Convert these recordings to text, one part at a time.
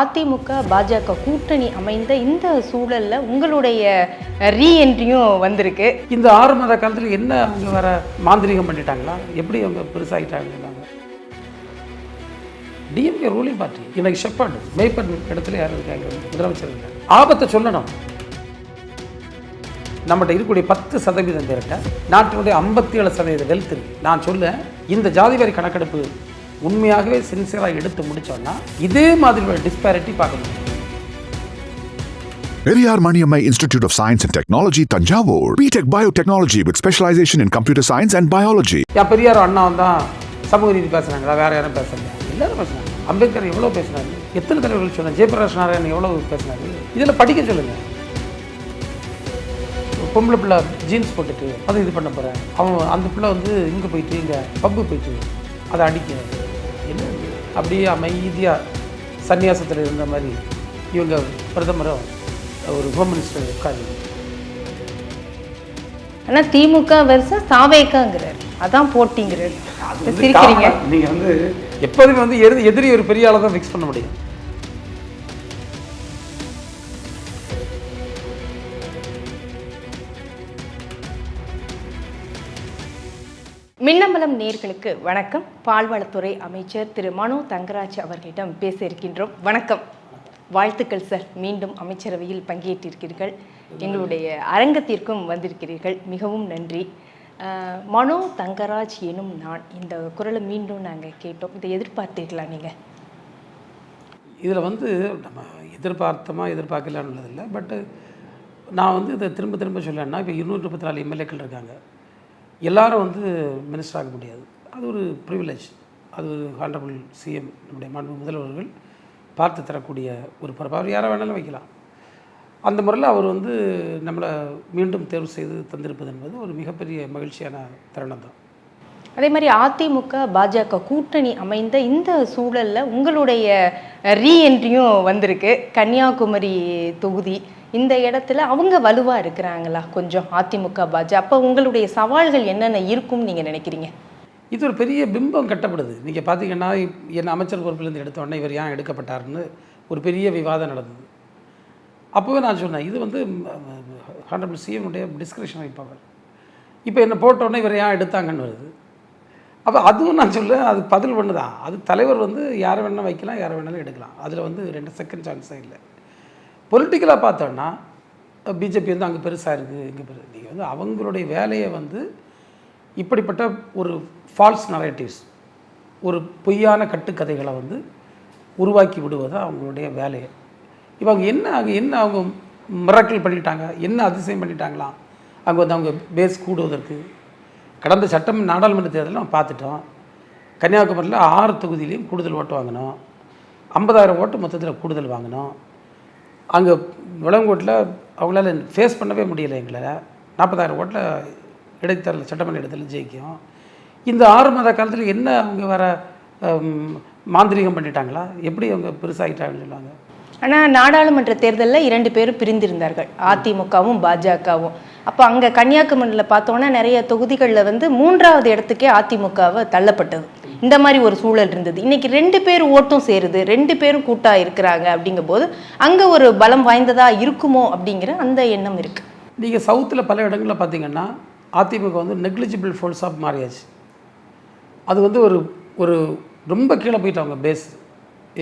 அதிமுக பாஜக கூட்டணி அமைந்த இந்த சூழல்ல உங்களுடைய ரீஎன்ட்ரியும் வந்திருக்கு. இந்த ஆறு மாத காலத்தில் என்ன அவங்க வர மாந்திரீகம் பண்ணிட்டாங்களா? எப்படி அவங்க பெருசாகிட்டாங்க டிஎம்கே ரூலிங் பார்ட்டி இன்னைக்கு ஷெப்பாடு மேய்ப்பன் இடத்துல யார் இருக்காங்க? முதலமைச்சர் இருக்காங்க ஆபத்தை சொல்லணும். நம்மகிட்ட இருக்கக்கூடிய பத்து சதவீதம் பேர்கிட்ட நாட்டினுடைய ஐம்பத்தி ஏழு சதவீத வெல்த் இருக்கு. நான் சொல்ல இந்த ஜாதிவாரி கணக்கெடுப்பு உண்மையாகவே சின்சியராக எடுத்து முடிச்சோன்னா இதே மாதிரி ஒரு டிஸ்பாரிட்டி பார்க்க முடியும். Periyar Maniammai Institute of Science and Technology, Tanjavur. BTech Biotechnology with specialization in computer science and biology. என் பெரியார் அண்ணா தான் சமூக நீதி பேசுனாங்களா வேற யாரும் பேசல எல்லாரும் பேசுனாங்க அம்பேத்கர் எவ்வளோ பேசினாரு எத்தனை தலைவர்கள் சொன்னாங்க ஜெயபிரகாஷ் நாராயணன் எவ்வளோ பேசினாரு இதில் படிக்க சொல்லுங்க. பொம்பளை பிள்ளை ஜீன்ஸ் போட்டுட்டு அதை இது பண்ண போகிறேன் அவன் அந்த பிள்ளை வந்து இங்கே போயிட்டு இங்கே பப்பு போயிட்டு அதை அடிக்க என்ன இது? அப்படியே அமைதியாக சன்னியாசத்தில் இருந்த மாதிரி இவங்க பிரதமரும் ஒரு ஹோம் மினிஸ்டர் உட்காந்து ஆனா திமுக வருஷம் சாவேக்காங்கிறார் அதான் போட்டிங்கிறார் சிரிக்கிறீங்க. நீங்க வந்து எப்போதுமே வந்து எதிரி எதிரி ஒரு பெரிய ஆளை தான் ஃபிக்ஸ் பண்ண முடியும். மின்னம்பலம் நேர்களுக்கு வணக்கம். பால்வளத்துறை அமைச்சர் திரு மனோ தங்கராஜ் அவர்களிடம் பேச இருக்கின்றோம் வணக்கம். வாழ்த்துக்கள் சார். மீண்டும் அமைச்சரவையில் பங்கேற்றிருக்கிறீர்கள். எங்களுடைய அரங்கத்திற்கும் வந்திருக்கிறீர்கள். மிகவும் நன்றி. மனோ தங்கராஜ் எனும் நான் இந்த குரலை மீண்டும் நாங்கள் கேட்டோம். இதை எதிர்பார்த்தீர்களா நீங்கள் இதில் வந்து நம்ம எதிர்பார்த்தமா எதிர்பார்க்கலான்னு உள்ளதில்லை பட்டு நான் வந்து இதை திரும்ப திரும்ப சொல்லணும்னா இப்போ இருநூற்றி முப்பத்தி நாலு எம்எல்ஏக்கள் இருக்காங்க. எல்லாரும் வந்து மினிஸ்டர் ஆக முடியாது. அது ஒரு ப்ரிவிலேஜ் அது ஒரு சிஎம் நம்முடைய மாண்பு முதல்வர்கள் பார்த்து தரக்கூடிய ஒரு பொறுப்பு. அவர் யாரை வேணாலும் வைக்கலாம். அந்த முறையில் அவர் வந்து நம்மளை மீண்டும் தேர்வு செய்து தந்திருப்பது என்பது ஒரு மிகப்பெரிய மகிழ்ச்சியான தருணம் தான் அதே மாதிரி அதிமுக பாஜக கூட்டணி அமைந்த இந்த சூழலில் உங்களுடைய ரீஎன்ட்ரியும் வந்திருக்கு. கன்னியாகுமரி தொகுதி. இந்த இடத்துல அவங்க வலுவாக இருக்கிறாங்களா? கொஞ்சம் அதிமுக பாஜக அப்போ உங்களுடைய சவால்கள் என்னென்ன இருக்கும்னு நீங்கள் நினைக்கிறீங்க? இது ஒரு பெரிய பிம்பம் கட்டப்படுது. நீங்கள் பார்த்தீங்கன்னா என் அமைச்சர் பொறுப்பிலேருந்து எடுத்தோடனே இவர் ஏன் எடுக்கப்பட்டாருன்னு ஒரு பெரிய விவாதம் நடந்தது. அப்போவே நான் சொன்னேன் இது வந்து ஹண்ட்ரட் சிஎம்னுடைய டிஸ்கிரிப்ஷனரி பவர் இப்போ என்னை போட்டோடனே இவர் ஏன் எடுத்தாங்கன்னு வருது. அப்போ அதுவும் நான் சொல்ல அது பதில் ஒன்று தான் அது தலைவர் வந்து யாரை வேணாலும் வைக்கலாம் யாரை வேணாலும் எடுக்கலாம். அதில் வந்து ரெண்டு செகண்ட் சான்ஸே இல்லை. பொலிட்டிக்கலாக பார்த்தோன்னா பிஜேபி வந்து அங்கே பெருசாக இருக்குது இங்கே பெரு நீங்கள் வந்து அவங்களுடைய வேலையை வந்து இப்படிப்பட்ட ஒரு ஃபால்ஸ் நரேட்டிவ்ஸ் ஒரு பொய்யான கட்டுக்கதைகளை வந்து உருவாக்கி விடுவது அவங்களுடைய வேலையை இப்போ அவங்க என்ன அங்கே என்ன அவங்க மிராக்கிள் பண்ணிட்டாங்க என்ன அதிசயம் பண்ணிட்டாங்களாம்? அங்கே வந்து அவங்க பேஸ் கூடுவதற்கு கடந்த சட்டம் நாடாளுமன்ற தேர்தலில் நம்ம பார்த்துட்டோம். கன்னியாகுமரியில் ஆறு தொகுதியிலையும் கூடுதல் ஓட்டு வாங்கினோம். ஐம்பதாயிரம் ஓட்டு மொத்தத்தில் கூடுதல் வாங்கினோம். அங்கே விளங்கோட்டில் அவங்களால ஃபேஸ் பண்ணவே முடியல எங்களால். நாற்பதாயிரம் ஓட்டில் இடைத்தேர்தல் சட்டமன்ற இடத்துல ஜெயிக்கும். இந்த ஆறு மாத காலத்தில் என்ன அவங்க வர மாந்திரிகம் பண்ணிட்டாங்களா? எப்படி அவங்க பெருசாகிட்டாங்கன்னு சொல்லுவாங்க? ஆனால் நாடாளுமன்ற தேர்தலில் இரண்டு பேரும் பிரிந்திருந்தார்கள். அதிமுகவும் பாஜகவும். அப்போ அங்கே கன்னியாகுமரியில் பார்த்தோன்னா நிறைய தொகுதிகளில் வந்து மூன்றாவது இடத்துக்கே அதிமுகவை தள்ளப்பட்டது. இந்த மாதிரி ஒரு சூழல் இருந்தது. இன்னைக்கு ரெண்டு பேர் ஓட்டும் சேருது. ரெண்டு பேரும் கூட்டாக இருக்கிறாங்க அப்படிங்கும்போது அங்கே ஒரு பலம் வாய்ந்ததாக இருக்குமோ அப்படிங்கிற அந்த எண்ணம் இருக்குது நீங்கள் சவுத்தில் பல இடங்களில் பார்த்தீங்கன்னா அதிமுக வந்து நெக்லிஜிபிள் ஃபோர்ஸ் ஆஃப் மாறியாச்சு. அது வந்து ஒரு ஒரு ரொம்ப கீழே போயிட்டாங்க பேஸ்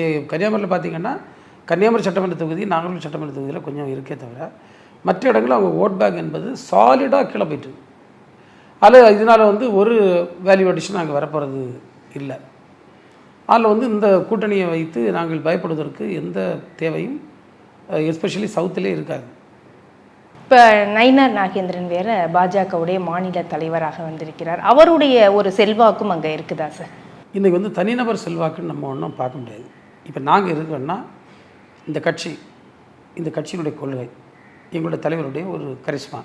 ஏ கன்னியாகுமரியில் பார்த்தீங்கன்னா கன்னியாகுமரி சட்டமன்ற தொகுதி நாகர்கோவில் சட்டமன்ற தொகுதியில் கொஞ்சம் இருக்கே தவிர மற்ற இடங்களில் அவங்க ஓட் பேங்க் என்பது சாலிடாக கீழே போயிட்டு அதில் இதனால் வந்து ஒரு வேல்யூ அடிஷன் அங்கே வரப்போகிறது இல்லை. அதில் வந்து இந்த கூட்டணியை வைத்து நாங்கள் பயப்படுவதற்கு எந்த தேவையும் எஸ்பெஷலி சவுத்திலே இருக்காது. இப்ப நயினார் நாகேந்திரன் வேற பாஜகவுடைய மாநில தலைவராக வந்திருக்கிறார். அவருடைய ஒரு செல்வாக்கும் அங்க இருக்குதா சார் இன்றைக்கி வந்து தனிநபர் செல்வாக்குன்னு நம்ம ஒன்றும் பார்க்க முடியாது. இப்போ நாங்கள் இருக்கோன்னா இந்த கட்சி இந்த கட்சியினுடைய கொள்கை. எங்களுடைய தலைவருடைய ஒரு கரிஷ்மா.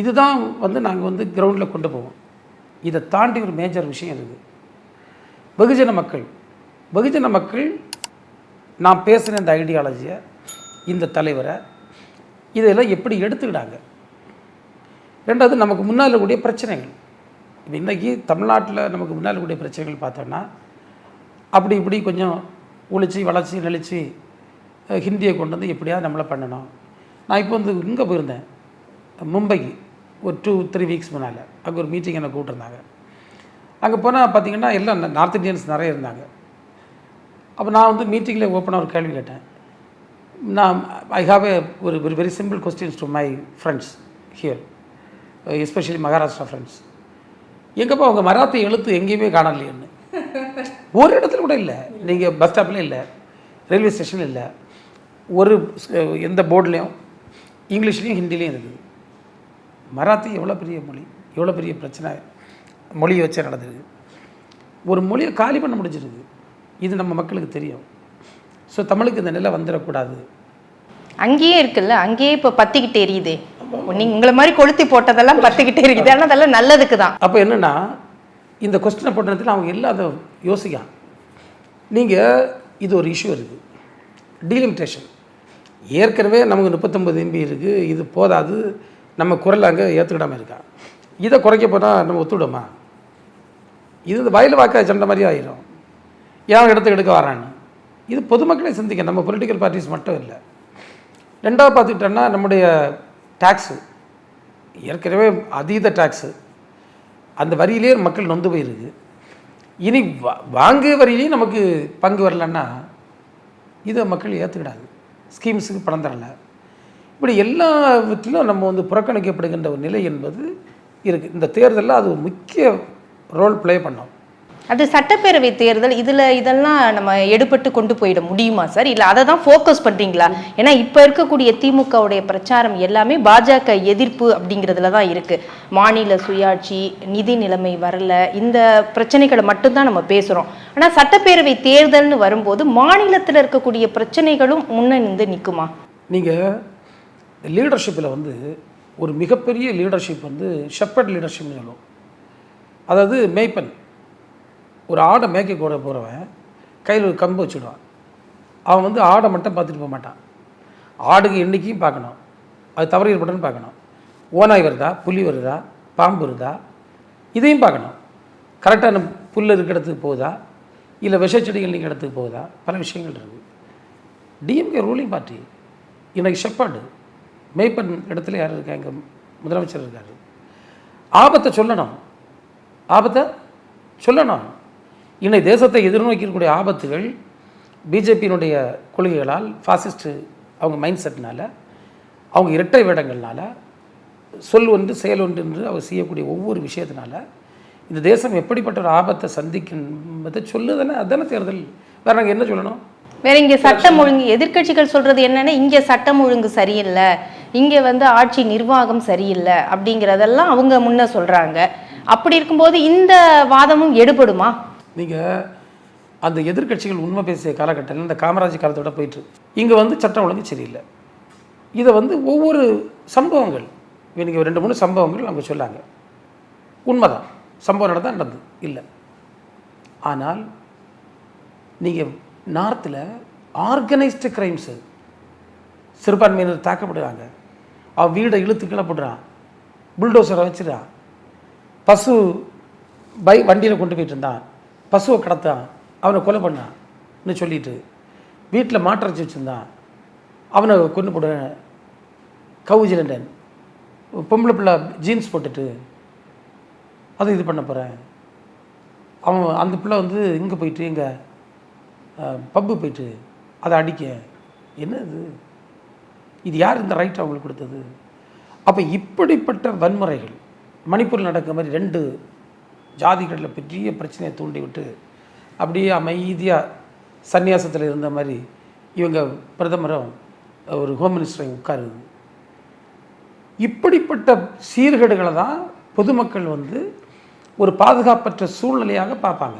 இதுதான் வந்து நாங்கள் வந்து கிரவுண்டில் கொண்டு போவோம். இதை தாண்டி ஒரு மேஜர் விஷயம் இருக்குது. வெகுஜன மக்கள். வெகுஜன மக்கள் நான் பேசுகிற இந்த ஐடியாலஜியை இந்த தலைவரை இதெல்லாம் எப்படி எடுத்துக்கிட்டாங்க? ரெண்டாவது நமக்கு முன்னால் கூடிய பிரச்சனைகள். இப்போ இன்றைக்கி தமிழ்நாட்டில் நமக்கு முன்னால் கூடிய பிரச்சனைகள் பார்த்தோன்னா அப்படி இப்படி கொஞ்சம் ஒழிச்சு வளர்ச்சி நெளிச்சு ஹிந்தியை கொண்டு வந்து எப்படியாவது நம்மளை பண்ணணும். நான் இப்போ வந்து இங்கே போயிருந்தேன். மும்பைக்கு. ஒரு டூ த்ரீ வீக்ஸ் முன்னால். அங்கே ஒரு மீட்டிங் என்னை கூப்பிட்டுருந்தாங்க. அங்கே போனால் பார்த்தீங்கன்னா எல்லாம் நார்த் இந்தியன்ஸ் நிறைய இருந்தாங்க. அப்போ நான் வந்து மீட்டிங்கில் ஓப்பனாக ஒரு கேள்வி கேட்டேன். நான் ஐ ஹாவ் ஏ ஒரு ஒரு very simple questions to my friends here especially Maharashtra friends எங்கப்பா அவங்க மராத்தி எழுத்து எங்கேயுமே காணலையேன்னு ஒரு இடத்துல கூட இல்லை. நீங்கள் பஸ் ஸ்டாப்லேயும் இல்லை. ரயில்வே ஸ்டேஷன் இல்லை. ஒரு எந்த போர்ட்லேயும் இங்கிலீஷ்லேயும் ஹிந்திலையும் இருக்குது. மராத்தி எவ்வளோ பெரிய மொழி எவ்வளோ பெரிய பிரச்சனை மொழியை வச்சு நடந்திருக்கு. ஒரு மொழியை காலி பண்ண முடிஞ்சிருக்கு இது நம்ம மக்களுக்கு தெரியும். ஸோ தமிழுக்கு இந்த நிலை வந்துடக்கூடாது. அங்கேயே இருக்குல்ல அங்கேயே இப்போ பத்திக்கிட்டு எரியுதே நீங்க உங்களை மாதிரி கொளுத்தி போட்டதெல்லாம் பத்திக்கிட்டே இருக்குது. ஆனால் அதெல்லாம் நல்லதுக்கு தான். அப்போ என்னென்னா இந்த கொஸ்டினை போட்ட நேரத்தில் அவங்க எல்லாம் அதை யோசிக்கான் நீங்கள் இது ஒரு இஷ்யூ இருக்குது. டீலிமிட்டேஷன் ஏற்கனவே நமக்கு முப்பத்தொம்பது எம்பி இருக்குது இது போதாது. நம்ம குரல் அங்கே ஏற்றுக்கிடாமல் இருக்கா? இதை குறைக்க போனால் நம்ம ஒத்துவிடுமா? இது இந்த வயல் வாக்க சண்டை மாதிரி ஆயிரும். ஏன் இடத்துக்கு எடுக்க வரான்னு? இது பொதுமக்களே சிந்திக்க நம்ம பொலிட்டிக்கல் பார்ட்டிஸ் மட்டும் இல்லை. ரெண்டாவது பார்த்துக்கிட்டோன்னா நம்முடைய டேக்ஸு ஏற்கனவே அதீத டேக்ஸு அந்த வரியிலே மக்கள் நொந்து போயிருக்கு. இனி வா வாங்கு வரியிலையும் நமக்கு பங்கு வரலன்னா இதை மக்கள் ஏற்றுக்கிடாது ஸ்கீம்ஸுக்கு பணம் தரல. இப்படி எல்லா விதத்திலும் நம்ம வந்து புறக்கணிக்கப்படுகின்ற ஒரு நிலை என்பது இருக்குது இந்த தேர்தலில் அது ஒரு முக்கிய ரோல் ப்ளே பண்ணோம். அது சட்டப்பேரவை தேர்தல் இதுல இதெல்லாம் நம்ம எடுபட்டு கொண்டு போயிட முடியுமா சார்? இல்ல அதை தான் ஃபோக்கஸ் பண்றீங்களா? ஏன்னா இப்ப இருக்கக்கூடிய திமுகவுடைய பிரச்சாரம் எல்லாமே பாஜக எதிர்ப்பு அப்படிங்கிறதுல தான் இருக்கு. மாநில சுயாட்சி நிதி நிலைமை வரல இந்த பிரச்சனைகளை மட்டும்தான் நம்ம பேசுறோம். ஆனா சட்டப்பேரவை தேர்தல்னு வரும்போது மாநிலத்தில் இருக்கக்கூடிய பிரச்சனைகளும் முன்ன நின்று நிற்குமா நீங்கள் லீடர்ஷிப்பில் வந்து ஒரு மிகப்பெரிய லீடர்ஷிப் வந்து ஷெப்பர்ட் லீடர்ஷிப்னு சொல்லுவோம். அதாவது மேய்ப்பன். ஒரு ஆடை மேய்க்க கூட போகிறவன் கையில் ஒரு கம்பு வச்சுடுவான். அவன் வந்து ஆடை மட்டும் பார்த்துட்டு போக மாட்டான். ஆடுக்கு எண்ணிக்கையும் பார்க்கணும். அது தவறு ஏற்பட்டனு பார்க்கணும். ஓநாய் வருதா? புலி வருதா? பாம்பு வருதா? இதையும் பார்க்கணும். கரெக்டான புல் இருக்கிற இடத்துக்கு போகுதா? இல்லை விஷச்செடிகள் நீங்கள் இடத்துக்கு போகுதா? பல விஷயங்கள் இருக்குது டிஎம்கே ரூலிங் பார்ட்டி இன்னைக்கு ஷெப்பர்டு மேய்ப்பன் இடத்துல யார் இருக்கா? எங்கள் முதலமைச்சர் இருக்கார். ஆபத்தை சொல்லணும். ஆபத்தை சொல்லணும். இன்னைக்கு தேசத்தை எதிர்நோக்கி இருக்கக்கூடிய ஆபத்துகள் பிஜேபியினுடைய கொள்கைகளால் ஃபாசிஸ்ட்டு அவங்க மைண்ட் செட்னால அவங்க இரட்டை வேடங்கள்னால சொல் ஒன்று செயல் ஒன்று என்று அவர் செய்யக்கூடிய ஒவ்வொரு விஷயத்தினால இந்த தேசம் எப்படிப்பட்ட ஒரு ஆபத்தை சந்திக்கும் சொல்லுதானே அதானே தேர்தல். வேற நாங்கள் என்ன சொல்லணும்? வேற இங்க சட்டம் ஒழுங்கு எதிர்க்கட்சிகள் சொல்றது என்னன்னா இங்க சட்டம் ஒழுங்கு சரியில்லை இங்க வந்து ஆட்சி நிர்வாகம் சரியில்லை அப்படிங்கறதெல்லாம் அவங்க முன்ன சொல்றாங்க. அப்படி இருக்கும்போது இந்த வாதமும் எடுபடுமா? நீங்கள் அந்த எதிர்க்கட்சிகள் உண்மை பேசிய காலகட்டத்தில் இந்த காமராஜ் காலத்தோட போயிட்டு இங்கே வந்து சட்டம் ஒழுங்கு சரியில்லை. இதை வந்து ஒவ்வொரு சம்பவங்கள் நீங்கள் ரெண்டு மூணு சம்பவங்கள் அவங்க சொல்லாங்க. உண்மைதான். சம்பவம் நடந்தால் நடந்தது. இல்லை. ஆனால் நீங்கள் நார்த்தில் ஆர்கனைஸ்டு கிரைம்ஸு சிறுபான்மையினர் தாக்கப்படுறாங்க. அவன் வீடை இழுத்து கிளப்பிடுறான் புல்டோசரை வச்சிடறான். பசு பை வண்டியில் கொண்டு போயிட்டு இருந்தான். பசுவை கடத்தான். அவனை கொலை பண்ணான்னு சொல்லிட்டு வீட்டில் மாட்டரைச்சி வச்சுருந்தான். அவனை கொண்டு போட கவுஜிலண்டன் பொம்பளை பிள்ளை ஜீன்ஸ் போட்டுட்டு அது இது பண்ண போகிறேன் அவன் அந்த பிள்ளை வந்து இங்கே போயிட்டு இங்கே பப்பு போயிட்டு அதை அடிக்க. என்ன இது இது யார் இந்த ரைட் அவங்களுக்கு கொடுத்தது? அப்போ இப்படிப்பட்ட வன்முறைகள் மணிப்பூரில் நடக்கிற மாதிரி ரெண்டு ஜாதிகளில் பெரிய பிரச்சனையை தூண்டிவிட்டு அப்படியே அமைதியாக சந்நியாசத்தில் இருந்த மாதிரி இவங்க பிரதமரும் ஒரு ஹோம் மினிஸ்டரையும் உட்காருது. இப்படிப்பட்ட சீர்கேடுகளை தான் பொதுமக்கள் வந்து ஒரு பாதுகாப்பற்ற சூழ்நிலையாக பார்ப்பாங்க.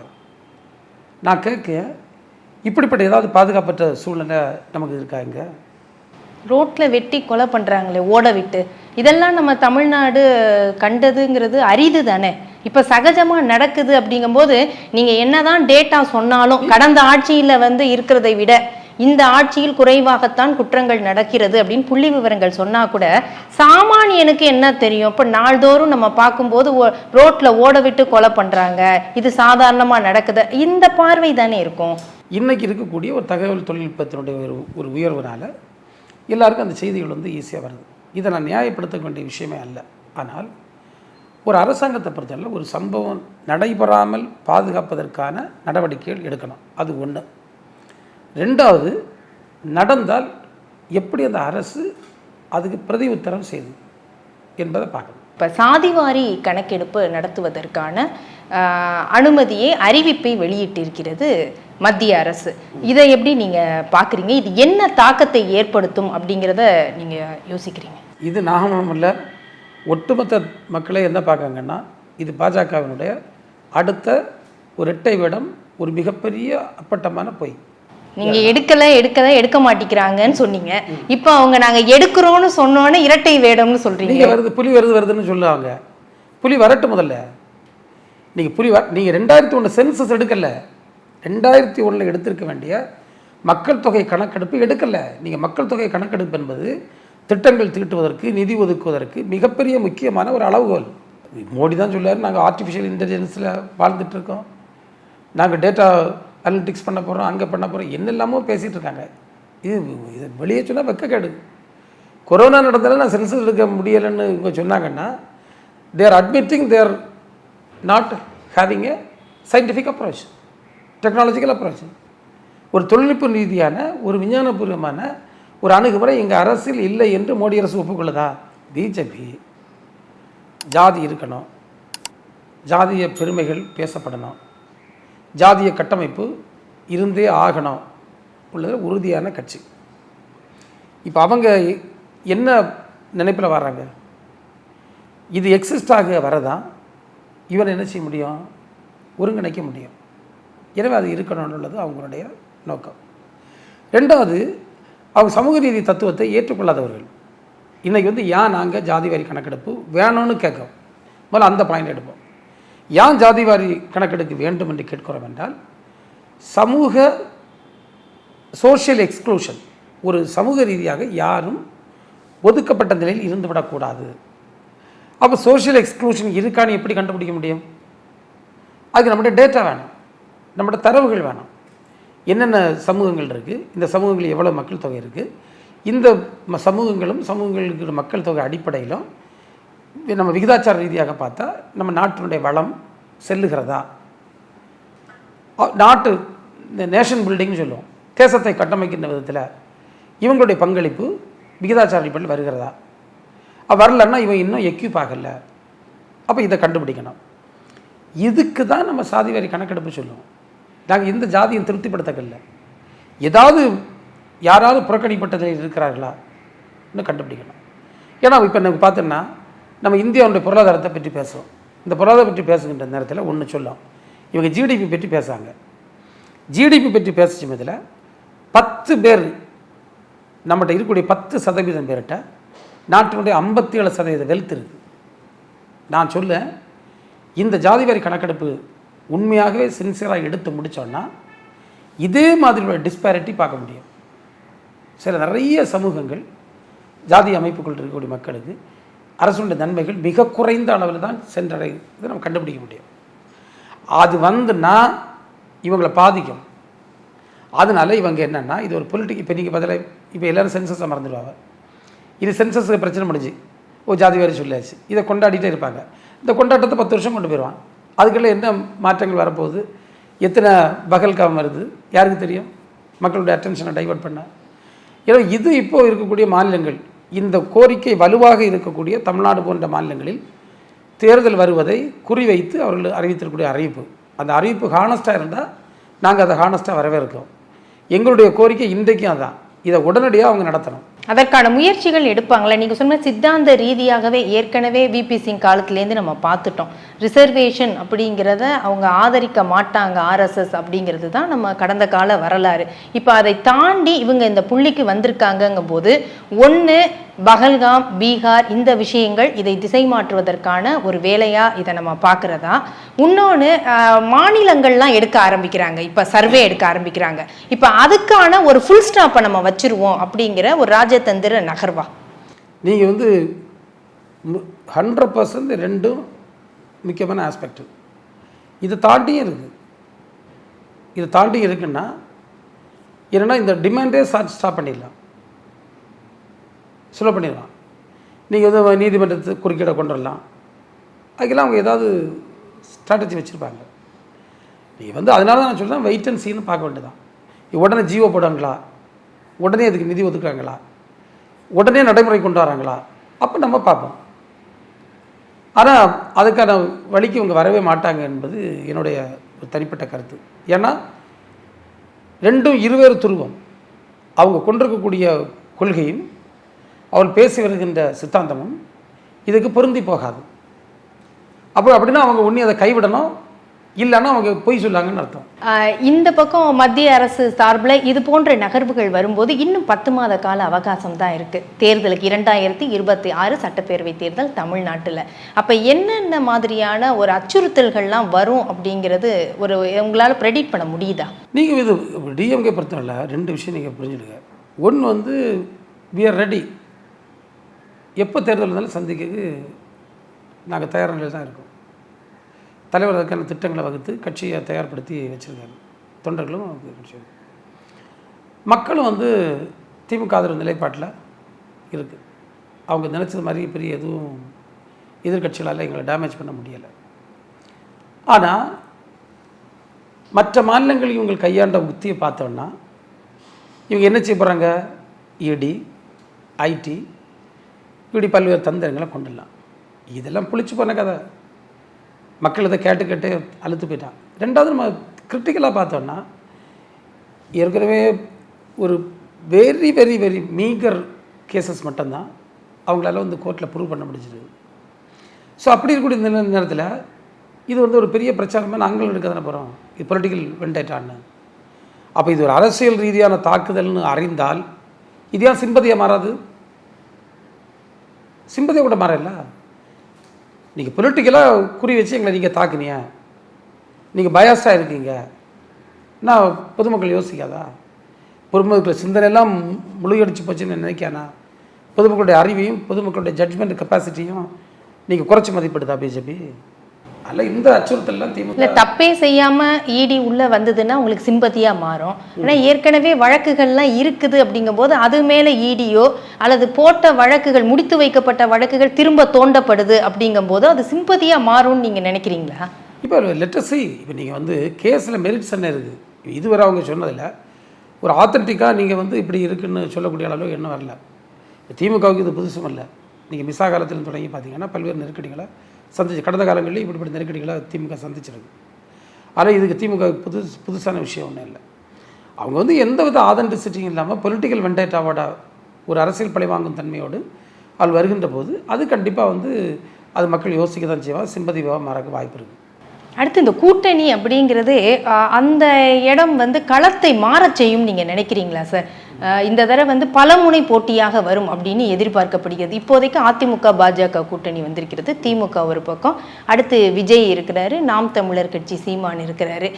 நான் கேட்க இப்படிப்பட்ட ஏதாவது பாதுகாப்பற்ற சூழ்நிலை நமக்கு இருக்கா ரோட்டில் வெட்டி கொலை பண்றாங்களே ஓட விட்டு. இதெல்லாம் நம்ம தமிழ்நாடு கண்டதுங்கிறது அரிது தானே? இப்போ சகஜமாக நடக்குது அப்படிங்கும்போது நீங்கள் என்னதான் டேட்டா சொன்னாலும் கடந்த ஆட்சியில் வந்து இருக்கிறதை விட இந்த ஆட்சியில் குறைவாகத்தான் குற்றங்கள் நடக்கிறது அப்படின்னு புள்ளி விவரங்கள் சொன்னா கூட சாமானியனுக்கு என்ன தெரியும்? இப்போ நாள்தோறும் நம்ம பார்க்கும்போது ஓ- ரோட்ல ஓட விட்டு கொலை பண்றாங்க. இது சாதாரணமா நடக்குது. இந்த பார்வை தானே இருக்கும். இன்னைக்கு இருக்கக்கூடிய ஒரு தகவல் தொழில்நுட்பத்தினுடைய ஒரு ஒரு உயர்வுனால எல்லாருக்கும் அந்த செய்திகள் வந்து ஈஸியாக வருது. இதை நான் நியாயப்படுத்த வேண்டிய விஷயமே அல்ல. ஆனால் ஒரு அரசாங்கத்தை பொறுத்தவரை ஒரு சம்பவம் நடைபெறாமல் பாதுகாப்பதற்கான நடவடிக்கைகள் எடுக்கணும். அது ஒன்று ரெண்டாவது நடந்தால் எப்படி அந்த அரசு அதுக்கு பிரதி உத்தரவு செய்யுது என்பதை பார்க்கணும். இப்போ சாதிவாரி கணக்கெடுப்பு நடத்துவதற்கான அனுமதியை அறிவிப்பை வெளியிட்டிருக்கிறது மத்திய அரசு. இதை எப்படி நீங்கள் பார்க்குறீங்க இது என்ன தாக்கத்தை ஏற்படுத்தும் அப்படிங்கிறத நீங்கள் யோசிக்கிறீங்க. இது நாகமம் இல்லை. ஒட்டுமொத்த மக்களே என்ன பார்க்காங்கன்னா இது பாஜகவினுடைய அடுத்த ஒரு இரட்டை வேடம் ஒரு மிகப்பெரிய அப்பட்டமான பொய். நீங்க எடுக்கல எடுக்கல எடுக்க மாட்டேங்கிறாங்கன்னு சொன்னீங்க. இப்போ அவங்க நாங்க எடுக்கிறோம்னு சொன்னோன்னே இரட்டை வேடம்னு சொல்றீங்க. நீங்கள் வருது புலி வருது வருதுன்னு சொல்லுவாங்க. புலி வரட்டும் முதல்ல. நீங்கள் புலி வர நீங்கள் ரெண்டாயிரத்தி ஒன்று சென்சஸ் எடுக்கல. ரெண்டாயிரத்தி ஒன்றில் எடுத்திருக்க வேண்டிய மக்கள் தொகை கணக்கெடுப்பு எடுக்கல. நீங்கள் மக்கள் தொகை கணக்கெடுப்பு என்பது திட்டங்கள் தீட்டுவதற்கு நிதி ஒதுக்குவதற்கு மிகப்பெரிய முக்கியமான ஒரு அளவுகோல். மோடி தான் சொல்லார் நாங்கள் ஆர்டிஃபிஷியல் இன்டெலிஜென்ஸில் வாழ்ந்துட்டு இருக்கோம். நாங்கள் டேட்டா அனலிட்டிக்ஸ் பண்ண போகிறோம் அங்கே பண்ண போகிறோம் என்னெல்லாமோ பேசிகிட்டு இருக்காங்க. இது இது வெளியே சொன்னால் வெக்கக்கேடு. கொரோனா நடந்தாலும் நான் சென்சஸ் எடுக்க முடியலைன்னு இவங்க சொன்னாங்கன்னா they're admitting they're not having a scientific approach technological approach ஒரு தொழில்நுட்ப ரீதியான ஒரு விஞ்ஞானபூர்வமான ஒரு அணுகுமுறை எங்கள் அரசில் இல்லை என்று மோடி அரசு ஒப்புக்கொள்ளுதா? பிஜேபி. ஜாதி இருக்கணும். ஜாதிய பெருமைகள் பேசப்படணும். ஜாதிய கட்டமைப்பு இருந்தே ஆகணும். உள்ளது உறுதியான கட்சி. இப்போ அவங்க என்ன நினைப்பில் வர்றாங்க? இது எக்ஸிஸ்ட் ஆக வரதான் இவன் என்ன செய்ய முடியும்? ஒருங்கிணைக்க முடியும். எனவே அது இருக்கணும்னு உள்ளது அவங்களுடைய நோக்கம். ரெண்டாவது அவங்க சமூக நீதி தத்துவத்தை ஏற்றுக்கொள்ளாதவர்கள். இன்றைக்கி வந்து ஏன் நாங்கள் ஜாதி வாரி கணக்கெடுப்பு வேணும்னு கேட்கும் முதல்ல அந்த பாயிண்ட் எடுப்போம். ஏன் ஜாதி வாரி கணக்கெடுக்க வேண்டும் என்று கேட்கிறோம் என்றால் சமூக சோஷியல் எக்ஸ்க்ளூஷன் ஒரு சமூக ரீதியாக யாரும் ஒதுக்கப்பட்ட நிலையில் இருந்துவிடக்கூடாது அப்போ சோஷியல் எக்ஸ்க்ளூஷன் இருக்கான்னு எப்படி கண்டுபிடிக்க முடியும்? அதுக்கு நம்மகிட்ட டேட்டா வேணும். நம்மகிட்ட தரவுகள் வேணும். என்னென்ன சமூகங்கள் இருக்குது இந்த சமூகங்கள் எவ்வளோ மக்கள் தொகை இருக்குது இந்த ம- சமூகங்களும் சமூகங்களுக்கு மக்கள் தொகை அடிப்படையிலும் நம்ம விகிதாச்சார ரீதியாக பார்த்தா நம்ம நாட்டினுடைய வளம் செல்லுகிறதா? நாட்டு இந்த நேஷன் பில்டிங்னு சொல்லுவோம். தேசத்தை கட்டமைக்கின்ற விதத்தில் இவங்களுடைய பங்களிப்பு விகிதாச்சார அடிப்படையில் வருகிறதா? வரலன்னா இவன் இன்னும் எக்யூப் ஆகலை. அப்போ இதை கண்டுபிடிக்கணும். இதுக்கு தான் நம்ம சாதி வாரி கணக்கெடுப்பு சொல்லுவோம். நாங்கள் எந்த ஜாதியும் திருப்திப்படுத்தக்கல்ல. ஏதாவது யாராவது புறக்கணிப்பட்ட நிலையில் இருக்கிறார்களா? இன்னும் கண்டுபிடிக்கணும். ஏன்னா இப்போ எனக்கு பார்த்தோன்னா நம்ம இந்தியாவுடைய பொருளாதாரத்தை பற்றி பேசுவோம். இந்த பொருளாதாரம் பற்றி பேசுகின்ற நேரத்தில் ஒன்று சொல்லும் இவங்க ஜிடிபி பற்றி பேசுகிறாங்க ஜிடிபி பற்றி பேச சமயத்தில் பத்து பேர் நம்மகிட்ட இருக்கக்கூடிய பத்து சதவீதம் பேர்கிட்ட நாட்டினுடைய ஐம்பத்தி ஏழு சதவீத வெல்த் இருக்குது நான் சொல்ல இந்த ஜாதிவாரி கணக்கெடுப்பு உண்மையாகவே சின்சியராக எடுத்து முடித்தோன்னா இதே மாதிரியோட டிஸ்பேரிட்டி பார்க்க முடியும். சில நிறைய சமூகங்கள் ஜாதி அமைப்புக்குள் இருக்கக்கூடிய மக்களுக்கு அரசுடைய நன்மைகள் மிக குறைந்த அளவில் தான் சென்றடைகிறது நம்ம கண்டுபிடிக்க முடியும். அது வந்துன்னா இவங்களை பாதிக்கும். அதனால இவங்க என்னென்னா இது ஒரு பொலிட்டிக் இப்போ நீங்கள் பதிலாக இப்போ எல்லோரும் சென்சஸை மறந்துடுவாங்க. இது சென்சஸ் பிரச்சனை முடிஞ்சு ஓ ஜாதி வேறு சொல்லியாச்சு. இதை கொண்டாடிட்டே இருப்பாங்க. இந்த கொண்டாட்டத்தை பத்து வருஷம் கொண்டு போயிடுவான். அதுக்குள்ளே என்ன மாற்றங்கள் வரப்போகுது? எத்தனை பகல்காம் வருது? யாருக்கு தெரியும்? மக்களுடைய அட்டென்ஷனை டைவர்ட் பண்ண. ஏன்னா இது இப்போது இருக்கக்கூடிய மாநிலங்கள். இந்த கோரிக்கை வலுவாக இருக்கக்கூடிய தமிழ்நாடு போன்ற மாநிலங்களில் தேர்தல் வருவதை குறிவைத்து அவர்கள் அறிவித்திருக்கக்கூடிய அறிவிப்பு. அந்த அறிவிப்பு ஹானஸ்ட்டாக இருந்தால் நாங்கள் அதை ஹானஸ்ட்டாக வரவேற்கிறோம். எங்களுடைய கோரிக்கை இன்றைக்கும் அதான். இதை உடனடியாக அவங்க நடத்தணும். அதற்கான முயற்சிகள் எடுப்பாங்களே? நீங்கள் சொன்ன சித்தாந்த ரீதியாகவே ஏற்கனவே விபி சிங் காலத்துலேருந்து நம்ம பார்த்துட்டோம். ரிசர்வேஷன் அப்படிங்கிறத அவங்க ஆதரிக்க மாட்டாங்க ஆர்எஸ்எஸ் அப்படிங்கிறது தான் நம்ம கடந்த கால வரலாறு. இப்போ அதை தாண்டி இவங்க இந்த புள்ளிக்கு வந்திருக்காங்கங்கும் போது ஒன்று பகல்காம் பீகார் இந்த விஷயங்கள் இதை திசை மாற்றுவதற்கான ஒரு வேலையா இதை நம்ம பார்க்குறதா? இன்னொன்று மாநிலங்கள்லாம் எடுக்க ஆரம்பிக்கிறாங்க. இப்போ சர்வே எடுக்க ஆரம்பிக்கிறாங்க. இப்போ அதுக்கான ஒரு ஃபுல் ஸ்டாப்பை நம்ம வச்சிருவோம் அப்படிங்கிற ஒரு ராஜதந்திர நகர்வா? நீங்கள் வந்து ஹண்ட்ரட் பர்சன்ட் ரெண்டும் முக்கியமான ஆஸ்பெக்ட் இதை தாண்டியும் இருக்குது இதை தாண்டி இருக்குன்னா என்னென்னா இந்த டிமாண்டே சார்ஜ் ஸ்டாப் பண்ணிடலாம். ஸ்லோ பண்ணிடலாம். நீங்கள் வந்து நீதிமன்றத்து குறுக்கீடை கொண்டு வரலாம். அதுக்கெல்லாம் அவங்க ஏதாவது ஸ்ட்ராட்டஜி வச்சுருப்பாங்க. நீங்கள் வந்து அதனால தான் நான் சொல்கிறேன் வெயிட் அண்ட் சீன்னு பார்க்க வேண்டியதான் உடனே ஜீவோ போடுவாங்களா உடனே அதுக்கு நிதி ஒதுக்குறாங்களா? உடனே நடைமுறை கொண்டு வராங்களா? அப்போ நம்ம பார்ப்போம். ஆனால் அதுக்கான வழிக்கு இவங்க வரவே மாட்டாங்க என்பது என்னுடைய ஒரு தனிப்பட்ட கருத்து. ஏன்னா ரெண்டும் இருவேறு துருவம். அவங்க கொண்டிருக்கக்கூடிய கொள்கையும் அவள் பேசி வருகின்ற சித்தாந்தமும் இதுக்கு பொருந்தி போகாது. அப்போ அப்படின்னா அவங்க ஒன்றி அதை கைவிடணும் இல்லைன்னா அவங்க பொய் சொல்லாங்கன்னு அர்த்தம். இந்த பக்கம் மத்திய அரசு சார்பில் இது போன்ற நகர்வுகள் வரும்போது இன்னும் பத்து மாத கால அவகாசம் தான் இருக்கு. தேர்தலுக்கு இரண்டாயிரத்தி இருபத்தி ஆறு சட்டப்பேரவை தேர்தல் தமிழ்நாட்டில். அப்போ என்னென்ன மாதிரியான ஒரு அச்சுறுத்தல்கள்லாம் வரும் அப்படிங்கிறது ஒரு உங்களால் ப்ரெடிக்ட் பண்ண முடியுதா? நீங்கள் இது டிஎம்கே பொறுத்தவரை ரெண்டு விஷயம் நீங்கள் புரிஞ்சுடுங்க ஒன்று வந்து we are ரெடி எப்போ தேர்தல் இருந்தாலும் சந்திக்கிறதுக்கு நாங்கள் தயார் நிலையில் தான் இருக்கோம். தலைவர் அதுக்கான திட்டங்களை வகுத்து கட்சியை தயார்படுத்தி வச்சுருக்காரு. தொண்டர்களும் கட்சி மக்களும் வந்து திமுக ஆதரவு நிலைப்பாட்டில் இருக்குது அவங்க நினச்சது மாதிரி பெரிய எதுவும் எதிர்கட்சிகளால் எங்களை டேமேஜ் பண்ண முடியலை. ஆனால் மற்ற மாநிலங்கள் இவங்க கையாண்ட உத்தியை பார்த்தோன்னா இவங்க என்ன செய்ய போகிறாங்க இடி ஐடி இப்படி பல்வேறு தந்திரங்களை கொண்டுடலாம். இதெல்லாம் புளிச்சு போன கதை. மக்கள் இதை கேட்டு கேட்டு அழுத்து போயிட்டான். ரெண்டாவது நம்ம கிரிட்டிக்கலாக பார்த்தோன்னா ஏற்கனவே ஒரு very very very meagre cases மட்டும்தான் அவங்களால வந்து கோர்ட்டில் ப்ரூவ் பண்ண முடிஞ்சிருக்கு ஸோ அப்படி இருக்கக்கூடிய இந்த நேரத்தில் இது வந்து ஒரு பெரிய பிரச்சாரமாக நாங்களும் எடுக்க தானே போகிறோம் இது பொலிட்டிக்கல் வெண்டேட்டான்னு அப்போ இது ஒரு அரசியல் ரீதியான தாக்குதல்னு அறிந்தால் இது ஏன் சிம்பதியாக மாறாது? சிம்பதியாக கூட மாறல. நீங்கள் பொலிட்டிக்கலாக குறி வச்சு எங்களை நீங்கள் தாக்குனியா நீங்கள் பயாஸாக இருக்கீங்க. நான் பொதுமக்கள் யோசிக்காதா? பொதுமக்கள் சிந்தனையெல்லாம் முழுகடிச்சு போச்சுன்னு நினைக்கானா பொதுமக்களுடைய அறிவையும் பொதுமக்களுடைய ஜட்ஜ்மெண்ட் கெப்பாசிட்டியும் நீங்கள் குறைச்சி மதிப்பிடுதா பிஜேபி அல்ல இந்த அச்சுறுத்தல்லாம் திமுக தப்பே செய்யாம இடி உள்ள வந்ததுன்னா உங்களுக்கு சிம்பத்தியா மாறும். ஆனா ஏற்கனவே வழக்குகள்லாம் இருக்குது அப்படிங்கும்போது அது மேல ஈடியோ அல்லது போட்ட வழக்குகள் முடித்து வைக்கப்பட்ட வழக்குகள் திரும்ப தோண்டப்படுது அப்படிங்கும்போது அது சிம்பதியா மாறும்னு நீங்க நினைக்கிறீங்களா? இப்போ லெட்டஸி இப்போ நீங்கள் வந்து கேஸில் மெரிட்ஸ் என்ன இருக்குது? இதுவரை அவங்க சொன்னதில்ல. ஒரு ஆத்தென்டிக்காக நீங்கள் வந்து இப்படி இருக்குன்னு சொல்லக்கூடிய அளவு என்ன வரல. திமுகவுக்கு இது புதுசும் இல்லை நீங்கள் மிசா காலத்தில் தொடங்கி பார்த்தீங்கன்னா பல்வேறு நெருக்கடிகளை சந்திச்சு கடந்த காலங்களில் இப்படிப்பட்ட நெருக்கடிகளை திமுக சந்திச்சிருக்கு. ஆனால் இதுக்கு திமுக புதுசு புதுசான விஷயம் ஒன்றும் இல்லை. அவங்க வந்து எந்த வித ஆதன்டிசிட்டியும் இல்லாமல் பொலிட்டிக்கல் வெண்டேட்டாவோட ஒரு அரசியல் பழிவாங்கும் தன்மையோடு அவள் வருகின்ற போது அது கண்டிப்பாக வந்து அது மக்கள் யோசிக்க தான் செய்வா சிம்பதிவாக மாறக்க வாய்ப்பு இருக்குது அடுத்து இந்த கூட்டணி அப்படிங்கிறது அந்த இடம் வந்து களத்தை மாறச் செய்யும் நீங்கள் நினைக்கிறீங்களா சார் இந்த தடவை வந்து பலமுனை போட்டியாக வரும் அப்படின்னு எதிர்பார்க்கப்படுகிறது. இப்போதைக்கு அதிமுக பாஜக கூட்டணி வந்திருக்கிறது. திமுக ஒரு பக்கம். அடுத்து விஜய் இருக்கிறாரு. நாம் தமிழர் கட்சி சீமான் இருக்கிறாரு.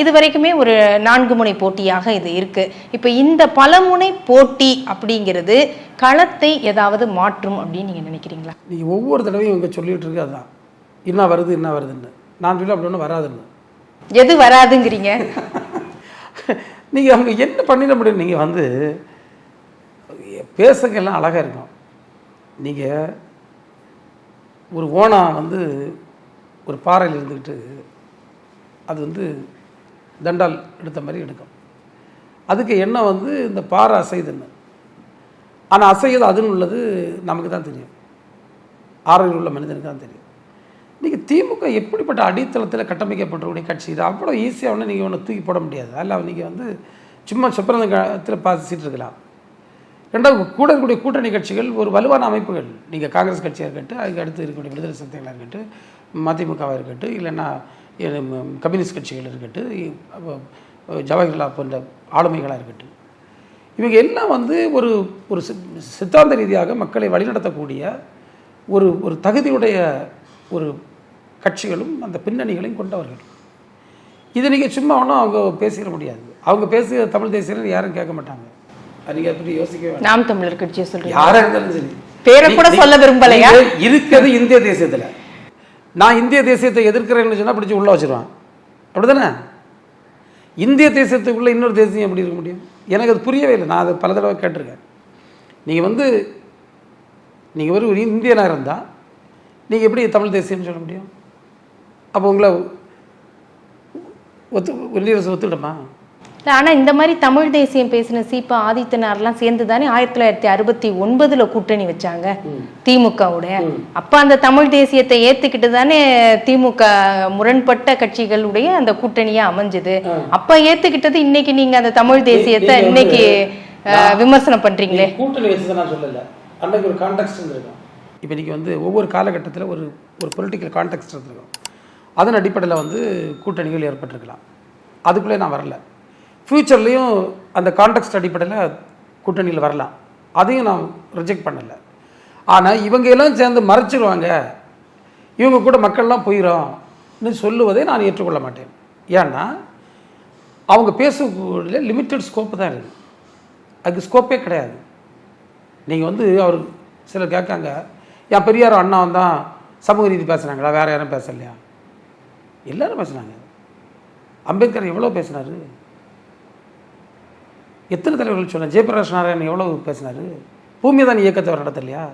இது வரைக்குமே ஒரு நான்கு முனை போட்டியாக இது இருக்கு. இப்போ இந்த பலமுனை போட்டி அப்படிங்கிறது களத்தை ஏதாவது மாற்றும் அப்படின்னு நீங்க நினைக்கிறீங்களா? நீங்கள் ஒவ்வொரு தடவையும் இவங்க சொல்லிட்டு இருக்கு அதான். என்ன வருது என்ன வருதுன்னு. நான் சொல்ல அப்படி ஒன்றும் வராதுன்னு. எது வராதுங்கிறீங்க? நீங்கள் அவங்க என்ன பண்ணிட முடியும்? நீங்கள் வந்து பேசுங்கெல்லாம் அழகாக இருக்கும் நீங்கள் ஒரு ஓனா வந்து ஒரு பாறையில் இருந்துக்கிட்டு அது வந்து தண்டால் எடுத்த மாதிரி எடுக்கும். அதுக்கு எண்ணம் வந்து இந்த பாறை அசைதுன்னு ஆனால் அசையது அதுன்னு உள்ளது நமக்கு தான் தெரியும். ஆரோக்கியம் உள்ள மனிதனுக்கு தான் தெரியும். நீங்கள் திமுக எப்படிப்பட்ட அடித்தளத்தில் கட்டமைக்கப்பட்டக்கூடிய கட்சி இது அவ்வளோ ஈஸியாக ஒன்று நீங்கள் ஒன்று தூக்கி போட முடியாது. அதில் நீங்கள் வந்து சும்மா சொப்பனத்தில் பாசிட்டு இருக்கலாம். ரெண்டாவது கூட இருக்கக்கூடிய கூட்டணி கட்சிகள் ஒரு வலுவான அமைப்புகள். நீங்கள் காங்கிரஸ் கட்சியாக இருக்கட்டும் அதுக்கு அடுத்து இருக்கக்கூடிய விடுதலை சிறுத்தைகளாக இருக்கட்டும் மதிமுகவாக இருக்கட்டும் இல்லைன்னா கம்யூனிஸ்ட் கட்சிகள் இருக்கட்டும் ஜவஹர்லால் போன்ற ஆளுமைகளாக இருக்கட்டும். இவங்க எல்லாம் வந்து ஒரு ஒரு சி- சித்தாந்த ரீதியாக மக்களை வழிநடத்தக்கூடிய ஒரு ஒரு தகுதியுடைய ஒரு கட்சிகளும் அந்த பின்னணிகளையும் கொண்டவர்கள். இதை நீங்கள் சும்மா ஒன்றும் அவங்க பேசிட முடியாது. அவங்க பேசுகிற தமிழ் தேசியம் யாரும் கேட்க மாட்டாங்க. நீங்கள் அப்படி வேண்டாம். நாம் தமிழர் கட்சியை சொல்றீங்க யாரா இருந்தாலும் சரி. பேரை கூட சொல்ல விரும்பலையா? இருக்கிறது இந்திய தேசியத்துல. நான் இந்திய தேசியத்தை எதிர்க்கிறேன்னு சொன்னா பிடிச்சி உள்ள வச்சிருவான். அப்படிதானே இந்திய தேசியத்துக்குள்ளே இன்னொரு தேசியம் எப்படி இருக்க முடியும்? எனக்கு அது புரியவே இல்லை. நான் அதை பல தடவை கேட்டிருக்கேன். நீங்கள் வந்து நீங்கள் ஒரு இந்தியனாக இருந்தால் நீங்கள் எப்படி தமிழ் தேசியம்னு சொல்ல முடியும்? அப்போ உங்களை ஒத்து வெளியரசு ஒத்துக்கிட்டோமா இல்ல, ஆனா இந்த மாதிரி தமிழ் தேசியம் பேசின சீபா ஆதித்தனார்லாம் சேர்ந்து தானே ஆயிரத்தி தொள்ளாயிரத்தி அறுபத்தி ஒன்பதுல கூட்டணி வச்சாங்க திமுகவோட. அப்ப அந்த தமிழ் தேசியத்தை ஏத்துக்கிட்டு தானே திமுக முரண்பட்ட கட்சிகளுடைய அந்த கூட்டணியா அமைஞ்சது. அப்ப ஏத்துக்கிட்டது இன்னைக்கு நீங்க அந்த தமிழ் தேசியத்தை இன்னைக்கு விமர்சனம் பண்றீங்களே? கூட்டணி வச்சு நான் சொல்லலை. அன்னைக்கு ஒரு கான்டெக்ட் இருந்திருக்கும். இப்போ இன்றைக்கி வந்து ஒவ்வொரு காலகட்டத்தில் ஒரு ஒரு பொலிட்டிக்கல் கான்டெக்ட் இருந்திருக்கும். அதன் அடிப்படையில் வந்து கூட்டணிகள் ஏற்பட்டிருக்கலாம். அதுக்குள்ளே நான் வரல. ஃப்யூச்சர்லேயும் அந்த கான்டெக்ட் அடிப்படையில் கூட்டணியில் வரலாம். அதையும் நான் ரிஜெக்ட் பண்ணலை. ஆனால் இவங்க எல்லாம் சேர்ந்து மறைச்சிருவாங்க. இவங்க கூட மக்கள்லாம் போயிடும்னு சொல்லுவதை நான் ஏற்றுக்கொள்ள மாட்டேன். ஏன்னா அவங்க பேசக்கூடிய லிமிட்டட் ஸ்கோப்பு தான் இருக்குது அதுக்கு ஸ்கோப்பே கிடையாது. நீங்கள் வந்து அவர் சிலர் கேட்காங்க என் பெரியார் அண்ணா தான் சமூக நீதி பேசுகிறாங்களா வேறு யாரும் பேசலையா? எல்லாரும் பேசுனாங்க. அம்பேத்கர் எவ்வளோ பேசினார்? எத்தனை தலைவர்கள் சொன்னார் ஜெயபிரகாஷ் நாராயணன் எவ்வளோ பேசினார்? பூமியதான் இயக்கத்தை அவர் நடத்தலையா?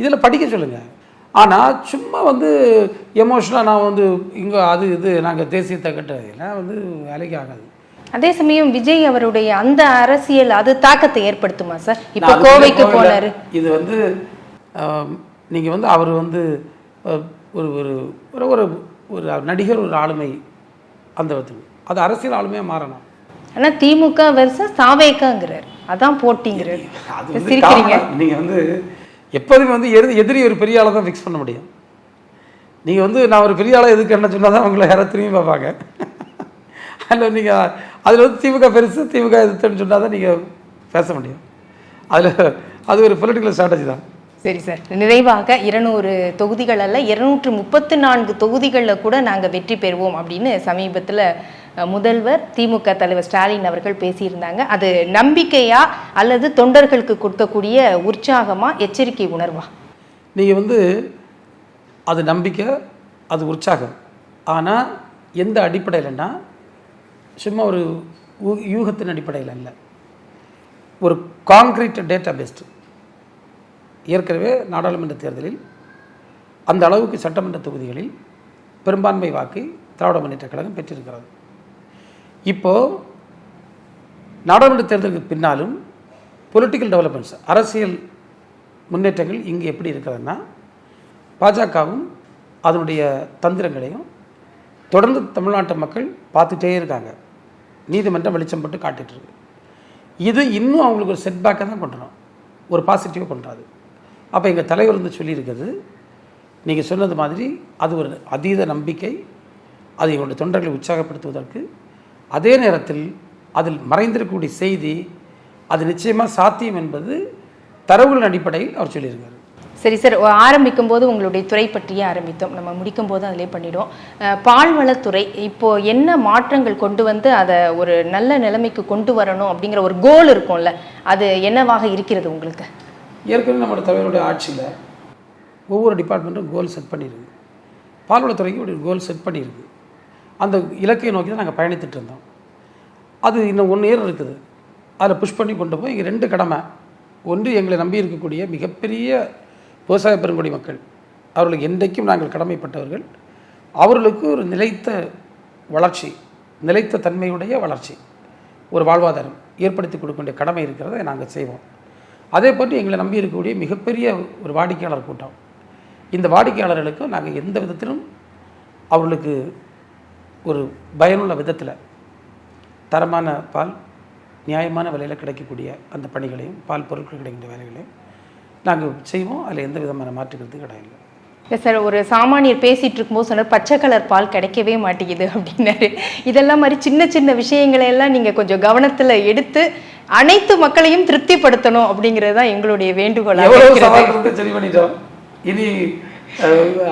இதில் படிக்க சொல்லுங்கள் ஆனால் சும்மா வந்து எமோஷனலாக நான் வந்து இங்கே அது இது நாங்கள் தேசியத்தை கட்டுறது எல்லாம் வந்து வேலைக்கு ஆகாது. அதே சமயம் விஜய் அவருடைய அந்த அரசியல் அது தாக்கத்தை ஏற்படுத்துமா சார்? இப்ப கோவைக்கு. போனாரு. இது வந்து நீங்கள் வந்து அவர் வந்து ஒரு ஒரு ஒரு ஒரு நடிகர் ஒரு ஆளுமை அந்த விதத்தில் அது அரசியல் ஆளுமையாக மாறணும். ஆனா திமுக வெர்சஸ் தாவேக்காங்கிறார். அதான் போட்டிங்கிறார். அது வந்து சிரிக்கிறீங்க. எப்போதுமே வந்து எது எதிரி ஒரு பெரிய ஆளை தான் ஃபிக்ஸ் பண்ண முடியும். நீங்க வந்து நான் ஒரு பெரிய ஆளை எதுக்கு என்ன சொன்னால் தான் உங்களை யாராவது திரும்பி பார்ப்பாங்க. அதில் நீங்கள் அதில் வந்து திமுக பெருசு திமுக எதிர்த்துன்னு சொன்னால் தான் நீங்கள் பேச முடியும். அதில் அது ஒரு பொலிட்டிக்கல் ஸ்ட்ராட்டஜி தான். சரி சார். நிறைவாக இருநூறு தொகுதிகள் அல்ல இருநூற்று முப்பத்து நான்கு தொகுதிகளில் கூட நாங்கள் வெற்றி பெறுவோம் அப்படின்னு சமீபத்தில் முதல்வர் திமுக தலைவர் ஸ்டாலின் அவர்கள் பேசியிருந்தாங்க. அது நம்பிக்கையா அல்லது தொண்டர்களுக்கு கொடுக்கக்கூடிய உற்சாகமா எச்சரிக்கை உணர்வா? நீங்கள் வந்து அது நம்பிக்கை அது உற்சாகம். ஆனால் எந்த அடிப்படையில்னா சும்மா ஒரு யூகத்தின் அடிப்படையில் அல்ல. ஒரு காங்கிரீட் டேட்டா பேஸ்டு ஏற்கனவே நாடாளுமன்ற தேர்தலில் அந்த அளவுக்கு சட்டமன்ற தொகுதிகளில் பெரும்பான்மை வாக்கு திராவிட முன்னேற்ற கழகம் பெற்றிருக்கிறது. இப்போது நாடாளுமன்ற தேர்தலுக்கு பின்னாலும் பொலிட்டிக்கல் டெவலப்மெண்ட்ஸ் அரசியல் முன்னேற்றங்கள் இங்கே எப்படி இருக்கிறதுன்னா பாஜகவும் அதனுடைய தந்திரங்களையும் தொடர்ந்து தமிழ்நாட்டு மக்கள் பார்த்துட்டே இருக்காங்க. நீதிமன்றம் வெளிச்சம் போட்டு காட்டிட்டு இருக்கு. இது இன்னும் அவங்களுக்கு ஒரு செட்பேக்கை தான் பண்ணுறோம் ஒரு பாசிட்டிவாக கொண்டாது அப்போ எங்கள் தலைவர் வந்து சொல்லியிருக்கிறது நீங்கள் சொன்னது மாதிரி அது ஒரு அதீத நம்பிக்கை அது எங்களுடைய தொண்டர்களை உற்சாகப்படுத்துவதற்கு. அதே நேரத்தில் அதில் மறைந்திருக்கக்கூடிய செய்தி அது நிச்சயமாக சாத்தியம் என்பது தரவுகளின் அடிப்படையில் அவர் சொல்லியிருக்காரு. சரி சார் ஆரம்பிக்கும் போது உங்களுடைய துறை பற்றியே ஆரம்பித்தோம். நம்ம முடிக்கும் போது அதிலே பண்ணிடும் பால்வளத்துறை இப்போ என்ன மாற்றங்கள் கொண்டு வந்து அதை ஒரு நல்ல நிலைமைக்கு கொண்டு வரணும் அப்படிங்கிற ஒரு கோல் இருக்கும்ல அது என்னவாக இருக்கிறது உங்களுக்கு? ஏற்கனவே நம்மளோட தலைவருடைய ஆட்சியில் ஒவ்வொரு டிபார்ட்மெண்ட்டும் கோல் செட் பண்ணியிருக்கு. பால்வளத்துறைக்கு ஒரு கோல் செட் பண்ணியிருக்கு. அந்த இலக்கை நோக்கி தான் நாங்கள் பயணித்துட்டு இருந்தோம். அது இன்னும் ஒன் இயர் இருக்குது. அதில் புஷ் பண்ணி கொண்டு போய் இங்கே ரெண்டு கடமை. ஒன்று எங்களை நம்பி இருக்கக்கூடிய மிகப்பெரிய விவசாய பெருங்குடி மக்கள். அவர்களுக்கு என்றைக்கும் நாங்கள் கடமைப்பட்டவர்கள். அவர்களுக்கு ஒரு நிலைத்த வளர்ச்சி நிலைத்த தன்மையுடைய வளர்ச்சி ஒரு வாழ்வாதாரம் ஏற்படுத்தி கொடுக்க வேண்டிய கடமை இருக்கிறத நாங்கள் செய்வோம். அதே போன்று எங்களை நம்பி இருக்கக்கூடிய மிகப்பெரிய ஒரு வாடிக்கையாளர் கூட்டம். இந்த வாடிக்கையாளர்களுக்கு நாங்கள் எந்த விதத்திலும் அவர்களுக்கு ஒரு பயனுள்ள விதத்தில் தரமான பால் நியாயமான விலையில் கிடைக்கக்கூடிய அந்த பணிகளையும் பால் பொருட்கள் கிடைக்கின்ற வேலைகளையும் நாங்கள் செய்வோம். அதில் எந்த விதமான மாற்றுக்கிறது கிடையாது. இல்லை சார் ஒரு சாமானியர் பேசிட்டு இருக்கும்போது சொன்னார் பச்சை கலர் பால் கிடைக்கவே மாட்டேங்குது அப்படின்னாரு. இதெல்லாம் மாதிரி சின்ன சின்ன விஷயங்களை எல்லாம் நீங்கள் கொஞ்சம் கவனத்தில் எடுத்து அனைத்து மக்களையும் திருப்திப்படுத்தணும் அப்படிங்கிறது தான் எங்களுடைய இருந்து சரி பண்ணிட்டோம். இனி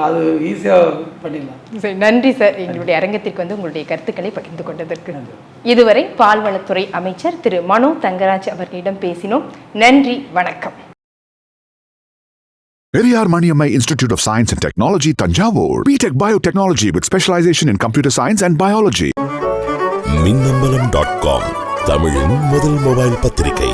அது ஈஸியாக பண்ணிடலாம். சரி நன்றி சார். எங்களுடைய அரங்கத்திற்கு வந்து உங்களுடைய கருத்துக்களை பகிர்ந்து கொண்டதற்கு. இதுவரை பால்வளத்துறை அமைச்சர் திரு மனோ தங்கராஜ் அவர்களிடம் பேசினோம். நன்றி வணக்கம். Periyar Maniammai Institute of Science and Technology, Tanjavur. BTech Biotechnology with specialization in computer science and biology. Minnambalam dot com தமிழின் முதல் மொபைல் பத்திரிகை